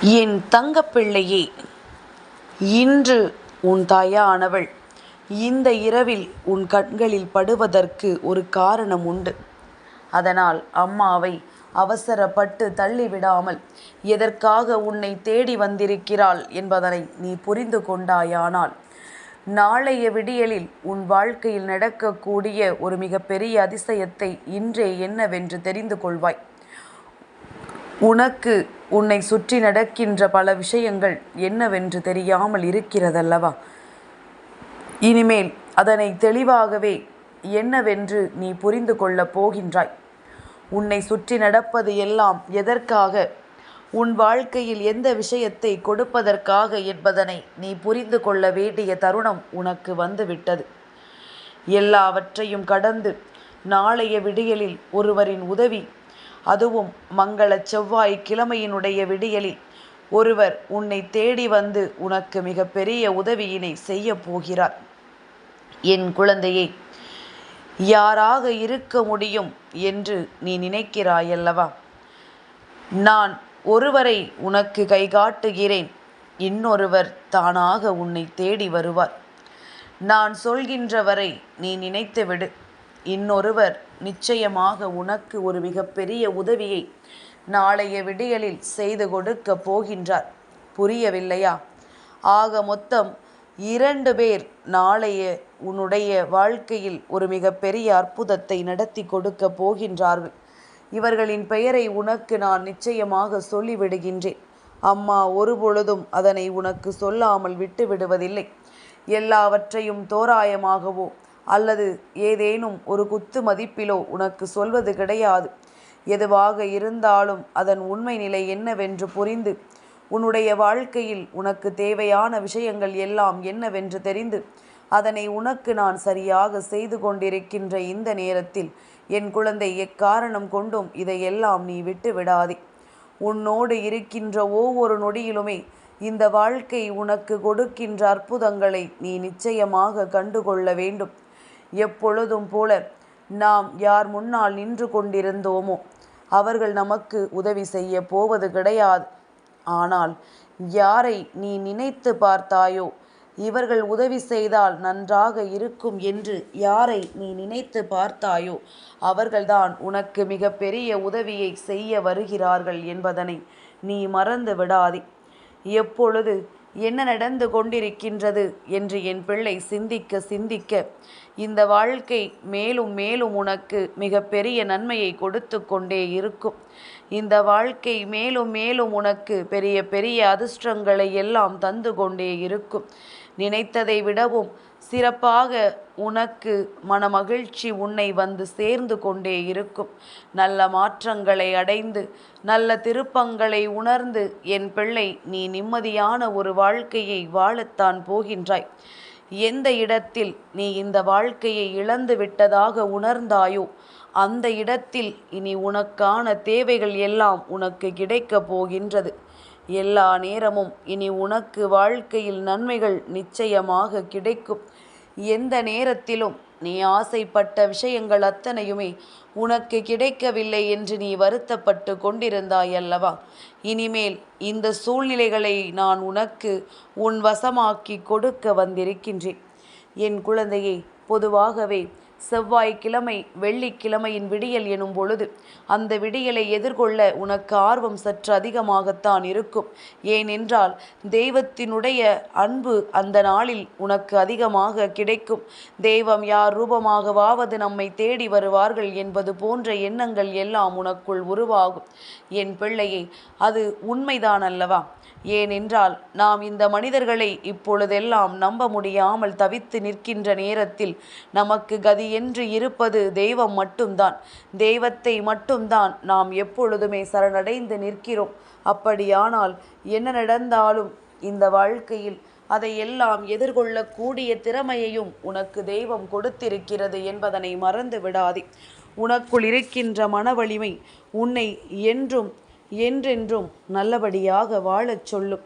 என் தங்கப்பிள்ளையே இன்று உன் தாயானவள். இந்த இரவில் உன் கண்களில் படுவதற்கு ஒரு காரணம் உண்டு. அதனால் அம்மாவை அவசரப்பட்டு தள்ளிவிடாமல் எதற்காக உன்னை தேடி வந்திருக்கிறாள் என்பதனை நீ புரிந்து கொண்டாயானால் நாளைய விடியலில் உன் வாழ்க்கையில் நடக்கக்கூடிய ஒரு மிகப்பெரிய அதிசயத்தை இன்றே என்னவென்று தெரிந்து கொள்வாய். உனக்கு உன்னை சுற்றி நடக்கின்ற பல விஷயங்கள் என்னவென்று தெரியாமல் இருக்கிறதல்லவா? இனிமேல் அதனை தெளிவாகவே என்னவென்று நீ புரிந்து கொள்ளப் போகின்றாய். உன்னை சுற்றி நடப்பது எல்லாம் எதற்காக? உன் வாழ்க்கையில் எந்த விஷயத்தை கொடுப்பதற்காக என்பதனை நீ புரிந்து கொள்ள வேண்டிய தருணம் உனக்கு வந்துவிட்டது. எல்லாவற்றையும் கடந்து நாளைய விடியலில் ஒருவரின் உதவி அதுவும் மங்கள செவ்வாய் கிழமையினுடைய விடியலில். ஒருவர் உன்னை தேடி வந்து உனக்கு மிக பெரிய உதவியினை செய்ய போகிறார். என் குழந்தையே யாராக இருக்க முடியும் என்று நீ நினைக்கிறாயல்லவா? நான் ஒருவரை உனக்கு கைகாட்டுகிறேன். இன்னொருவர் தானாக உன்னை தேடி வருவார். நான் சொல்கின்றவரை நீ நினைத்துவிடு. இன்னொருவர் நிச்சயமாக உனக்கு ஒரு மிகப்பெரிய உதவியை நாளைய விடியலில் செய்து கொடுக்க போகின்றார். புரியவில்லையா? ஆக மொத்தம் இரண்டு பேர் நாளைய உன்னுடைய வாழ்க்கையில் ஒரு மிகப்பெரிய அற்புதத்தை நடத்தி கொடுக்க போகின்றார்கள். இவர்களின் பெயரை உனக்கு நான் நிச்சயமாக சொல்லிவிடுகின்றேன். அம்மா ஒருபொழுதும் அதனை உனக்கு சொல்லாமல் விட்டு விடுவதில்லை எல்லாவற்றையும் தோராயமாகவோ அல்லது ஏதேனும் ஒரு குத்து மதிப்பிலோ உனக்கு சொல்வது கிடையாது. எதுவாக இருந்தாலும் அதன் உண்மை நிலை என்னவென்று புரிந்து உன்னுடைய வாழ்க்கையில் உனக்கு தேவையான விஷயங்கள் எல்லாம் என்னவென்று தெரிந்து அதனை உனக்கு நான் சரியாக செய்து கொண்டிருக்கின்ற இந்த நேரத்தில் என் குழந்தை எக்காரணம் கொண்டும் இதையெல்லாம் நீ விட்டு விடாதே. உன்னோடு இருக்கின்ற ஒவ்வொரு நொடியிலுமே இந்த வாழ்க்கை உனக்கு கொடுக்கின்ற அற்புதங்களை நீ நிச்சயமாக கண்டுகொள்ள வேண்டும். எப்பொழுதும் போல நாம் யார் முன்னால் நின்று கொண்டிருந்தோமோ அவர்கள் நமக்கு உதவி செய்ய போவது கிடையாது. ஆனால் யாரை நீ நினைத்து பார்த்தாயோ இவர்கள் உதவி செய்தால் நன்றாக இருக்கும் என்று யாரை நீ நினைத்து பார்த்தாயோ அவர்கள்தான் உனக்கு மிகப்பெரிய உதவியை செய்ய வருகிறார்கள் என்பதனை நீ மறந்து விடாதே. எப்பொழுது என்ன நடந்து கொண்டிருக்கின்றது என்று என் பிள்ளை சிந்திக்க சிந்திக்க இந்த வாழ்க்கை மேலும் மேலும் உனக்கு மிகப்பெரிய நன்மையை கொடுத்து கொண்டே இருக்கும். இந்த வாழ்க்கை மேலும் மேலும் உனக்கு பெரிய பெரிய அதிர்ஷ்டங்களை எல்லாம் தந்து கொண்டே இருக்கும். நினைத்ததை விடவும் சிறப்பாக உனக்கு மனமகிழ்ச்சி உன்னை வந்து சேர்ந்து கொண்டே இருக்கும். நல்ல மாற்றங்களை அடைந்து நல்ல திருப்பங்களை உணர்ந்து என் பிள்ளை நீ நிம்மதியான ஒரு வாழ்க்கையை வாழத்தான் போகின்றாய். எந்த இடத்தில் நீ இந்த வாழ்க்கையை இழந்து விட்டதாக உணர்ந்தாயோ அந்த இடத்தில் இனி உனக்கான தேவைகள் எல்லாம் உனக்கு கிடைக்கப் போகின்றது. எல்லா நேரமும் இனி உனக்கு வாழ்க்கையில் நன்மைகள் நிச்சயமாக கிடைக்கும். எந்த நேரத்திலும் நீ ஆசைப்பட்ட விஷயங்கள் அத்தனையுமே உனக்கு கிடைக்கவில்லை என்று நீ வருத்தப்பட்டு கொண்டிருந்தாய் அல்லவா? இனிமேல் இந்த சூழ்நிலைகளை நான் உனக்கு உன் வசமாக்கி கொடுக்க வந்திருக்கின்றேன். என் குழந்தையை பொதுவாகவே செவ்வாய்க்கிழமை வெள்ளிக்கிழமையின் விடியல் எனும் பொழுது அந்த விடியலை எதிர்கொள்ள உனக்கு ஆர்வம் சற்று அதிகமாகத்தான் இருக்கும். ஏனென்றால் தெய்வத்தினுடைய அன்பு அந்த நாளில் உனக்கு அதிகமாக கிடைக்கும். தெய்வம் யார் ரூபமாகவாவது நம்மை தேடி வருவார்கள் என்பது போன்ற எண்ணங்கள் எல்லாம் உனக்குள் உருவாகும். என் பிள்ளையை அது உண்மைதான் அல்லவா ஏனென்றால் நாம் இந்த மனிதர்களை இப்பொழுதெல்லாம் நம்ப முடியாமல் தவித்து நிற்கின்ற நேரத்தில் நமக்கு கதி என்று இருப்பது தெய்வம் மட்டும்தான். தெய்வத்தை மட்டும்தான் நாம் எப்பொழுதுமே சரணடைந்து நிற்கிறோம். அப்படியானால் என்ன நடந்தாலும் இந்த வாழ்க்கையில் அதை எல்லாம் எதிர்கொள்ளக்கூடிய திறமையையும் உனக்கு தெய்வம் கொடுத்திருக்கிறது என்பதனை மறந்து விடாதே. உனக்குள் இருக்கின்ற மன வலிமை உன்னை என்றும் என்றென்றும் நல்லபடியாக வாழச் சொல்லும்.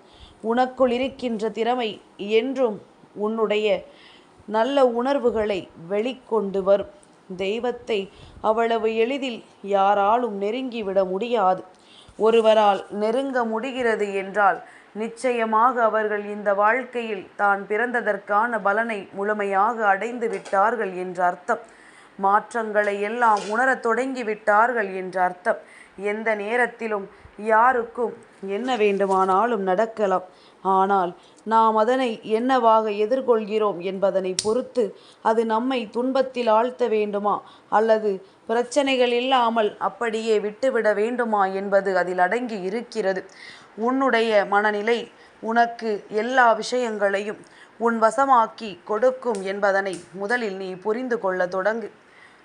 உனக்குள் இருக்கின்ற திறமை என்றும் உன்னுடைய நல்ல உணர்வுகளை வெளிக்கொண்டு வரும். தெய்வத்தை அவ்வளவு எளிதில் யாராலும் நெருங்கிவிட முடியாது. ஒருவரால் நெருங்க முடிகிறது என்றால் நிச்சயமாக அவர்கள் இந்த வாழ்க்கையில் தான் பிறந்ததற்கான பலனை முழுமையாக அடைந்து விட்டார்கள் என்ற அர்த்தம். மாற்றங்களை எல்லாம் உணரத் தொடங்கி விட்டார்கள் என்ற அர்த்தம். எந்த நேரத்திலும் யாருக்கும் என்ன வேண்டுமானாலும் நடக்கலாம். ஆனால் நாம் அதனை என்னவாக எதிர்கொள்கிறோம் என்பதனை பொறுத்து அது நம்மை துன்பத்தில் ஆழ்த்த வேண்டுமா? அல்லது பிரச்சனைகள் இல்லாமல் அப்படியே விட்டுவிட வேண்டுமா என்பது அதில் அடங்கி இருக்கிறது. உன்னுடைய மனநிலை உனக்கு எல்லா விஷயங்களையும் உன் வசமாக்கி கொடுக்கும் என்பதனை முதலில் நீ புரிந்து கொள்ள தொடங்கு.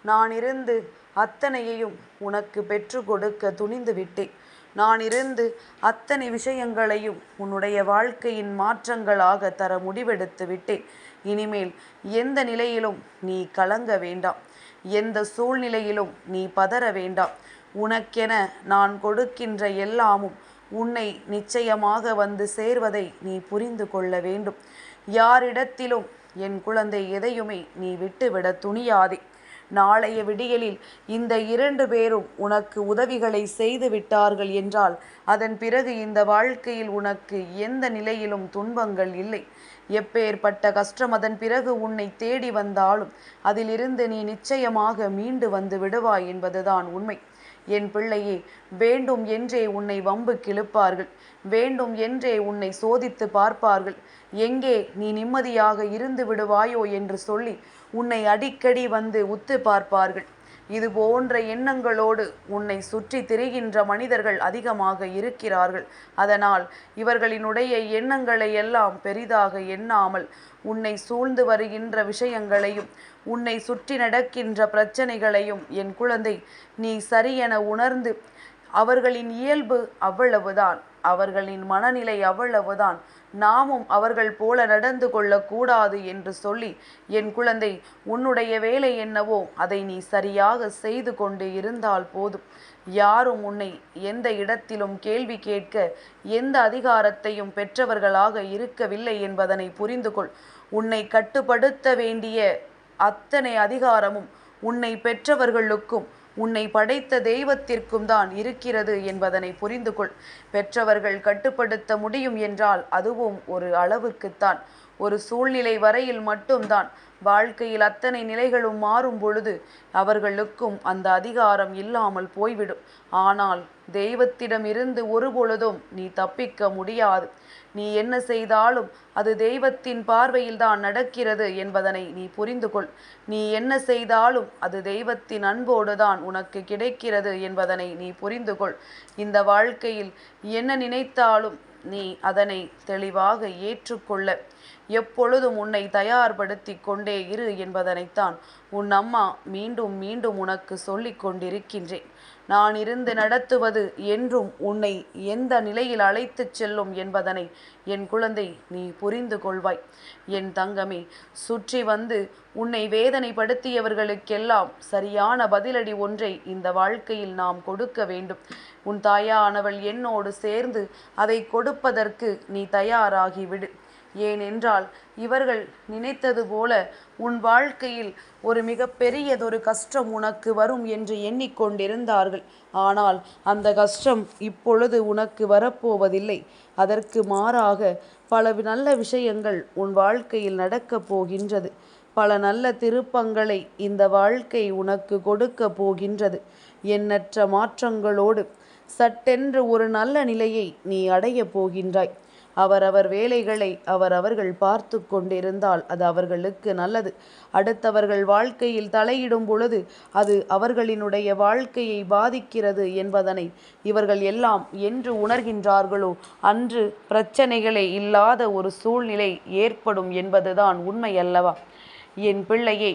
நான் இருந்து அத்தனையையும் உனக்கு பெற்று கொடுக்க துணிந்து விட்டேன் நான் இருந்து அத்தனை விஷயங்களையும் உன்னுடைய வாழ்க்கையின் மாற்றங்களாக தர முடிவெடுத்து விட்டேன். இனிமேல் எந்த நிலையிலும் நீ கலங்க வேண்டாம். எந்த சூழ்நிலையிலும் நீ பதற வேண்டாம். உனக்கென நான் கொடுக்கின்ற எல்லாமும் உன்னை நிச்சயமாக வந்து சேர்வதை நீ புரிந்து கொள்ள வேண்டும். யாரிடத்திலும் என் குழந்தை எதையுமே நீ விட்டுவிட துணியாதே. நாளைய விடியலில் இந்த இரண்டு பேரும் உனக்கு உதவிகளை செய்து விட்டார்கள் என்றால் அதன் பிறகு இந்த வாழ்க்கையில் உனக்கு எந்த நிலையிலும் துன்பங்கள் இல்லை. எப்பேற்பட்ட கஷ்டம் அதன் பிறகு உன்னை தேடி வந்தாலும் அதிலிருந்து நீ நிச்சயமாக மீண்டு வந்து விடுவாய் என்பதுதான் உண்மை. என் பிள்ளையே வேண்டும் என்றே உன்னை வம்பு கிழுப்பார்கள். வேண்டும் என்றே உன்னை சோதித்து பார்ப்பார்கள். எங்கே நீ நிம்மதியாக இருந்து விடுவாயோ என்று சொல்லி உன்னை அடிக்கடி வந்து உத்து பார்ப்பார்கள். இது போன்ற எண்ணங்களோடு உன்னை சுற்றி திரிகின்ற மனிதர்கள் அதிகமாக இருக்கிறார்கள். அதனால் இவர்களினுடைய எண்ணங்களை எல்லாம் பெரிதாக எண்ணாமல் உன்னை சூழ்ந்து வருகின்ற விஷயங்களையும் உன்னை சுற்றி நடக்கின்ற பிரச்சனைகளையும் என் குழந்தை நீ சரியென உணர்ந்து அவர்களின் இயல்பு அவ்வளவுதான். அவர்களின் மனநிலை அவ்வளவுதான். நாமும் அவர்கள் போல நடந்து கொள்ளக்கூடாது என்று சொல்லி என் குழந்தை உன்னுடைய வேலை என்னவோ அதை நீ சரியாக செய்து கொண்டு இருந்தால் போதும். யாரும் உன்னை எந்த இடத்திலும் கேள்வி கேட்க எந்த அதிகாரத்தையும் பெற்றவர்களாக இருக்கவில்லை என்பதனை புரிந்து கொள். உன்னை கட்டுப்படுத்த வேண்டிய அத்தனை அதிகாரமும் உன்னை பெற்றவர்களுக்கும் உன்னை படைத்த தெய்வத்திற்கும் தான் இருக்கிறது என்பதனை புரிந்து கொள் பெற்றவர்கள் கட்டுப்படுத்த முடியும் என்றால் அதுவும் ஒரு அளவுக்குத்தான். ஒரு சூழ்நிலை வரையில் மட்டும்தான். வாழ்க்கையில் அத்தனை நிலைகளும் மாறும் பொழுது அவர்களுக்கும் அந்த அதிகாரம் இல்லாமல் போய்விடும். ஆனால் தெய்வத்திடம் இருந்து ஒரு பொழுதும் நீ தப்பிக்க முடியாது. நீ என்ன செய்தாலும் அது தெய்வத்தின் பார்வையில்தான் நடக்கிறது என்பதனை நீ புரிந்து கொள். நீ என்ன செய்தாலும் அது தெய்வத்தின் அன்போடு தான் உனக்கு கிடைக்கிறது என்பதனை நீ புரிந்து கொள். இந்த வாழ்க்கையில் என்ன நினைத்தாலும் நீ அதனை தெளிவாக ஏற்றுக்கொள்ள. எப்பொழுதும் உன்னை தயார்படுத்தி கொண்டே இரு என்பதனைத்தான் உன் அம்மா மீண்டும் மீண்டும் உனக்கு சொல்லிக் கொண்டிருக்கின்றேன். நான் இருந்து நடத்துவது என்றும் உன்னை எந்த நிலையில் அழைத்துச் செல்லும் என்பதனை என் குழந்தை நீ புரிந்து கொள்வாய். என் தங்கமே சுற்றி வந்து உன்னை வேதனைப்படுத்தியவர்களுக்கெல்லாம் சரியான பதிலடி ஒன்றை இந்த வாழ்க்கையில் நாம் கொடுக்க வேண்டும். உன் தாயானவள் என்னோடு சேர்ந்து அதை கொடுப்பதற்கு நீ தயாராகிவிடு. ஏனென்றால் இவர்கள் நினைத்தது போல உன் வாழ்க்கையில் ஒரு மிக பெரியதொரு கஷ்டம் உனக்கு வரும் என்று எண்ணிக்கொண்டிருந்தார்கள். ஆனால் அந்த கஷ்டம் இப்பொழுது உனக்கு வரப்போவதில்லை. அதற்கு மாறாக பல நல்ல விஷயங்கள் உன் வாழ்க்கையில் நடக்கப் போகின்றது. பல நல்ல திருப்பங்களை இந்த வாழ்க்கை உனக்கு கொடுக்க போகின்றது. எண்ணற்ற மாற்றங்களோடு சட்டென்று ஒரு நல்ல நிலையை நீ அடையப் போகின்றாய். அவரவர் வேலைகளை அவரவர்கள் பார்த்து கொண்டிருந்தால் அது அவர்களுக்கு நல்லது. அடுத்தவர்கள் வாழ்க்கையில் தலையிடும் பொழுது அது அவர்களினுடைய வாழ்க்கையை பாதிக்கிறது என்பதனை இவர்கள் எல்லாம் என்று உணர்கின்றார்களோ? அன்று பிரச்சனைகளே இல்லாத ஒரு சூழ்நிலை ஏற்படும் என்பதுதான் உண்மை அல்லவா? என் பிள்ளையை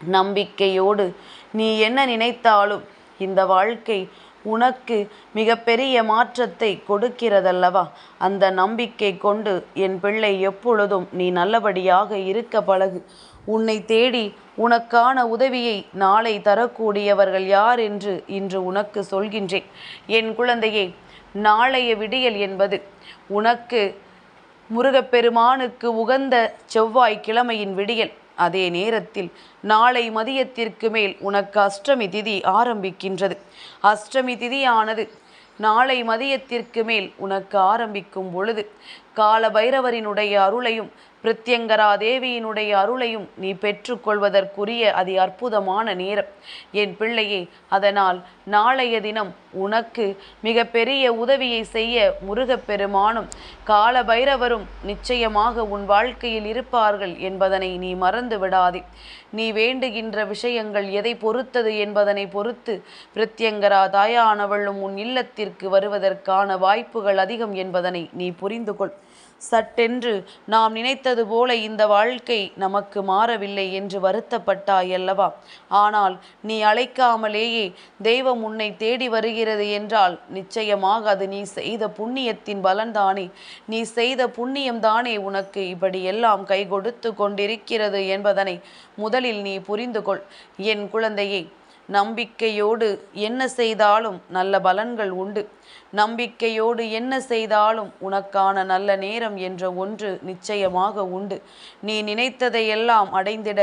நம்பிக்கையோடு நீ என்ன நினைத்தாலும் இந்த வாழ்க்கை உனக்கு மிகப்பெரிய மாற்றத்தை கொடுக்கிறதல்லவா? அந்த நம்பிக்கை கொண்டு என் பிள்ளை எப்பொழுதும் நீ நல்லபடியாக இருக்க பழகு. உன்னை தேடி உனக்கான உதவியை நாளை தரக்கூடியவர்கள் யார் என்று இன்று உனக்கு சொல்கின்றேன். என் குழந்தையே நாளைய விடியல் என்பது உனக்கு முருகப்பெருமானுக்கு உகந்த செவ்வாய் கிழமையின் விடியல். அதே நேரத்தில் நாளை மதியத்திற்கு மேல் உனக்கு அஷ்டமி திதி ஆரம்பிக்கின்றது. அஷ்டமி திதியானது நாளை மதியத்திற்கு மேல் உனக்கு ஆரம்பிக்கும் பொழுது கால பைரவரினுடைய அருளையும் பிரித்யங்கரா தேவியினுடைய அருளையும் நீ பெற்றுக்கொள்வதற்குரிய அதி அற்புதமான நேரம். என் பிள்ளையே அதனால் நாளைய தினம் உனக்கு மிக பெரிய உதவியை செய்ய முருகப்பெருமானும் கால பைரவரும் நிச்சயமாக உன் வாழ்க்கையில் இருப்பார்கள் என்பதனை நீ மறந்து விடாதே. நீ வேண்டுகின்ற விஷயங்கள் எதை பொறுத்தது என்பதனை பொறுத்து பிரத்யங்கரா தாயானவளும் உன் இல்லத்திற்கு வருவதற்கான வாய்ப்புகள் அதிகம் என்பதனை நீ புரிந்து கொள் சட்டென்று நாம் நினைத்தது போல இந்த வாழ்க்கை நமக்கு மாறவில்லை என்று வருத்தப்பட்டாய் அல்லவா? ஆனால் நீ அழைக்காமலேயே தெய்வம் உன்னை தேடி வருகிறது என்றால் நிச்சயமாக அது நீ செய்த புண்ணியத்தின் பலன்தானே. நீ செய்த புண்ணியம்தானே உனக்கு இப்படி எல்லாம் கை கொடுத்து கொண்டிருக்கிறது என்பதனை முதலில் நீ புரிந்து கொள் என் குழந்தையே நம்பிக்கையோடு என்ன செய்தாலும் நல்ல பலன்கள் உண்டு. நம்பிக்கையோடு என்ன செய்தாலும் உனக்கான நல்ல நேரம் என்ற ஒன்று நிச்சயமாக உண்டு. நீ நினைத்ததையெல்லாம் அடைந்திட.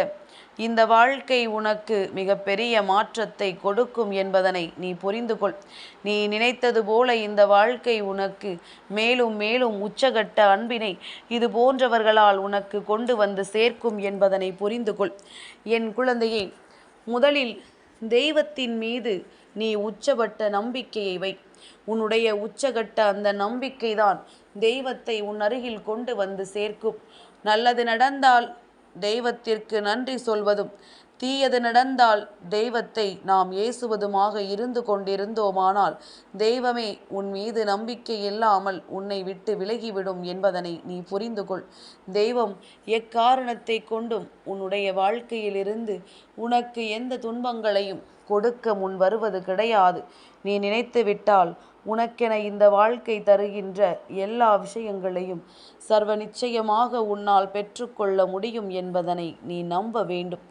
இந்த வாழ்க்கை உனக்கு மிகப்பெரிய மாற்றத்தை கொடுக்கும் என்பதனை நீ புரிந்து கொள். நீ நினைத்தது போல இந்த வாழ்க்கை உனக்கு மேலும் மேலும் உச்சகட்ட அன்பினை இது போன்றவர்களால் உனக்கு கொண்டு வந்து சேர்க்கும் என்பதனை புரிந்து கொள். என் குழந்தையை முதலில் தெய்வத்தின் மீது நீ உச்சபட்ட நம்பிக்கையை வை. உன்னுடைய உச்சகட்ட அந்த நம்பிக்கைதான் தெய்வத்தை உன் அருகில் கொண்டு வந்து சேர்க்கும். நல்லது நடந்தால் தெய்வத்திற்கு நன்றி சொல்வதும் தீயது நடந்தால் தெய்வத்தை நாம் ஏசுவதுமாக இருந்து கொண்டிருந்தோமானால் தெய்வமே உன் மீது நம்பிக்கை இல்லாமல் உன்னை விட்டு விலகிவிடும் என்பதனை நீ புரிந்து கொள் தெய்வம் எக்காரணத்தை கொண்டும் உன்னுடைய வாழ்க்கையிலிருந்து உனக்கு எந்த துன்பங்களையும் கொடுக்க முன் வருவது கிடையாது. நீ நினைத்து விட்டால் உனக்கென இந்த வாழ்க்கை தருகின்ற எல்லா விஷயங்களையும் சர்வ நிச்சயமாக உன்னால் பெற்றுக்கொள்ள முடியும் என்பதனை நீ நம்ப வேண்டும்.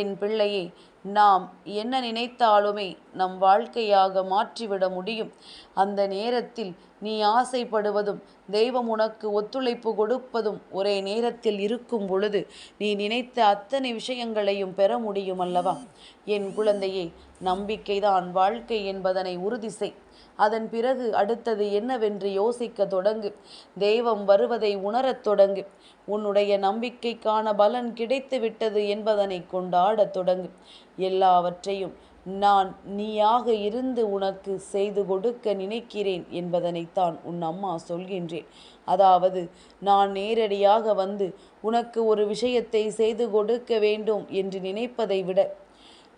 என் பிள்ளையே நாம் என்ன நினைத்தாலுமே நம் வாழ்க்கையாக மாற்றிவிட முடியும். அந்த நேரத்தில் நீ ஆசைப்படுவதும் தெய்வம் உனக்கு ஒத்துழைப்பு கொடுப்பதும் ஒரே நேரத்தில் இருக்கும் பொழுது நீ நினைத்த அத்தனை விஷயங்களையும் பெற முடியும் அல்லவா? என் குழந்தையே நம்பிக்கைதான் வாழ்க்கை என்பதனை உறுதி செய். அதன் பிறகு அடுத்தது என்னவென்று யோசிக்க தொடங்கு. தெய்வம் வருவதை உணரத் தொடங்கு. உன்னுடைய நம்பிக்கைக்கான பலன் கிடைத்து விட்டது என்பதனை கொண்டாடத் தொடங்கு. எல்லாவற்றையும் நான் நீயாக இருந்து உனக்கு செய்து கொடுக்க நினைக்கிறேன் என்பதனைத்தான் உன் அம்மா சொல்கின்றேன். அதாவது நான் நேரடியாக வந்து உனக்கு ஒரு விஷயத்தை செய்து கொடுக்க வேண்டும் என்று நினைப்பதை விட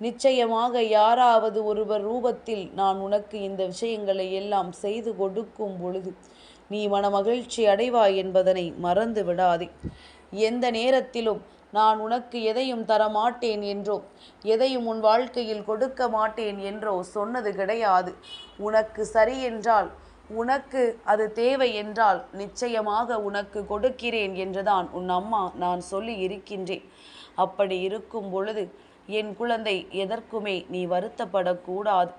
நிச்சயமாக யாராவது ஒருவர் ரூபத்தில் நான் உனக்கு இந்த விஷயங்களை எல்லாம் செய்து கொடுக்கும் பொழுது நீ மனமகிழ்ச்சி அடைவாய் என்பதனை மறந்து விடாதே. எந்த நேரத்திலும் நான் உனக்கு எதையும் தரமாட்டேன் என்றோ எதையும் உன் வாழ்க்கையில் கொடுக்க மாட்டேன் என்றோ சொன்னது கிடையாது. உனக்கு சரி என்றால் உனக்கு அது தேவை என்றால் நிச்சயமாக உனக்கு கொடுக்கிறேன் என்றுதான் உன் அம்மா நான் சொல்லி இருக்கின்றேன். அப்படி இருக்கும் பொழுது என் குழந்தை எதற்குமே நீ வருத்தப்படக்கூடாது.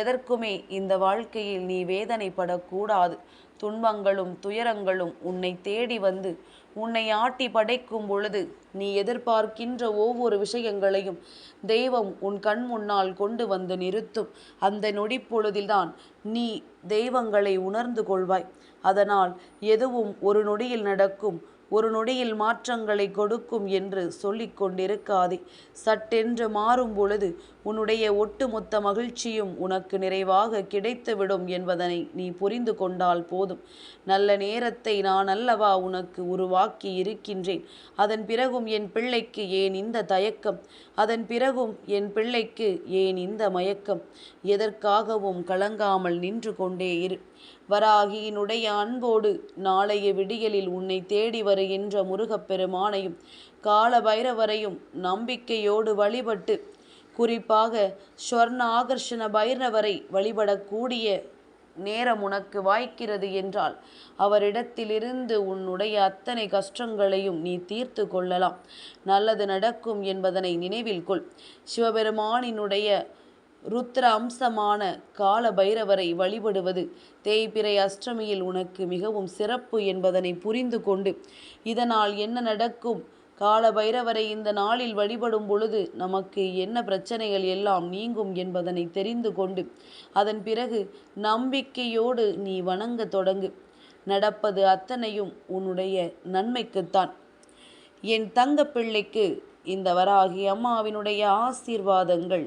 எதற்குமே இந்த வாழ்க்கையில் நீ வேதனைப்படக்கூடாது. துன்பங்களும் துயரங்களும் உன்னை தேடி வந்து உன்னை ஆட்டி படைக்கும் பொழுது நீ எதிர்பார்க்கின்ற ஒவ்வொரு விஷயங்களையும் தெய்வம் உன் கண் முன்னால் கொண்டு வந்து நிறுத்தும். அந்த நொடிப்பொழுதில்தான் நீ தெய்வங்களை உணர்ந்து கொள்வாய். அதனால் எதுவும் ஒரு நொடியில் நடக்கும் ஒரு நொடியில் மாற்றங்களை கொடுக்கும் என்று சொல்லிக் கொண்டிருக்காதே. சட்டென்று மாறும் பொழுது உன்னுடைய ஒட்டுமொத்த மகிழ்ச்சியும் உனக்கு நிறைவாக கிடைத்துவிடும் என்பதனை நீ புரிந்து கொண்டால் போதும். நல்ல நேரத்தை நான் அல்லவா உனக்கு உருவாக்கி இருக்கின்றேன்? அதன் பிறகும் என் பிள்ளைக்கு ஏன் இந்த தயக்கம்? அதன் பிறகும் என் பிள்ளைக்கு ஏன் இந்த மயக்கம்? எதற்காகவும் கலங்காமல் நின்று கொண்டே இரு. வராகியினுடைய அன்போடு நாளைய விடியலில் உன்னை தேடி வருகின்ற முருகப்பெருமானையும் கால பைரவரையும் நம்பிக்கையோடு வழிபட்டு குறிப்பாக ஸ்வர்ண ஆகர்ஷண பைரவரை வழிபடக்கூடிய நேரம் உனக்கு வாய்க்கிறது என்றால் அவரிடத்திலிருந்து உன்னுடைய அத்தனை கஷ்டங்களையும் நீ தீர்த்து கொள்ளலாம். நல்லது நடக்கும் என்பதனை நினைவில் கொள். சிவபெருமானினுடைய ருத்ர அம்சமான கால பைரவரை வழிபடுவது தேய்பிறை அஷ்டமியில் உனக்கு மிகவும் சிறப்பு என்பதனை புரிந்து கொண்டு இதனால் என்ன நடக்கும்? கால பைரவரை இந்த நாளில் வழிபடும் பொழுது நமக்கு என்ன பிரச்சனைகள் எல்லாம் நீங்கும் என்பதனை தெரிந்து கொண்டு அதன் பிறகு நம்பிக்கையோடு நீ வணங்க தொடங்கு. நடப்பது அத்தனையும் உன்னுடைய நன்மைக்குத்தான். என் தங்க பிள்ளைக்கு இந்த வராகி அம்மாவினுடைய ஆசீர்வாதங்கள்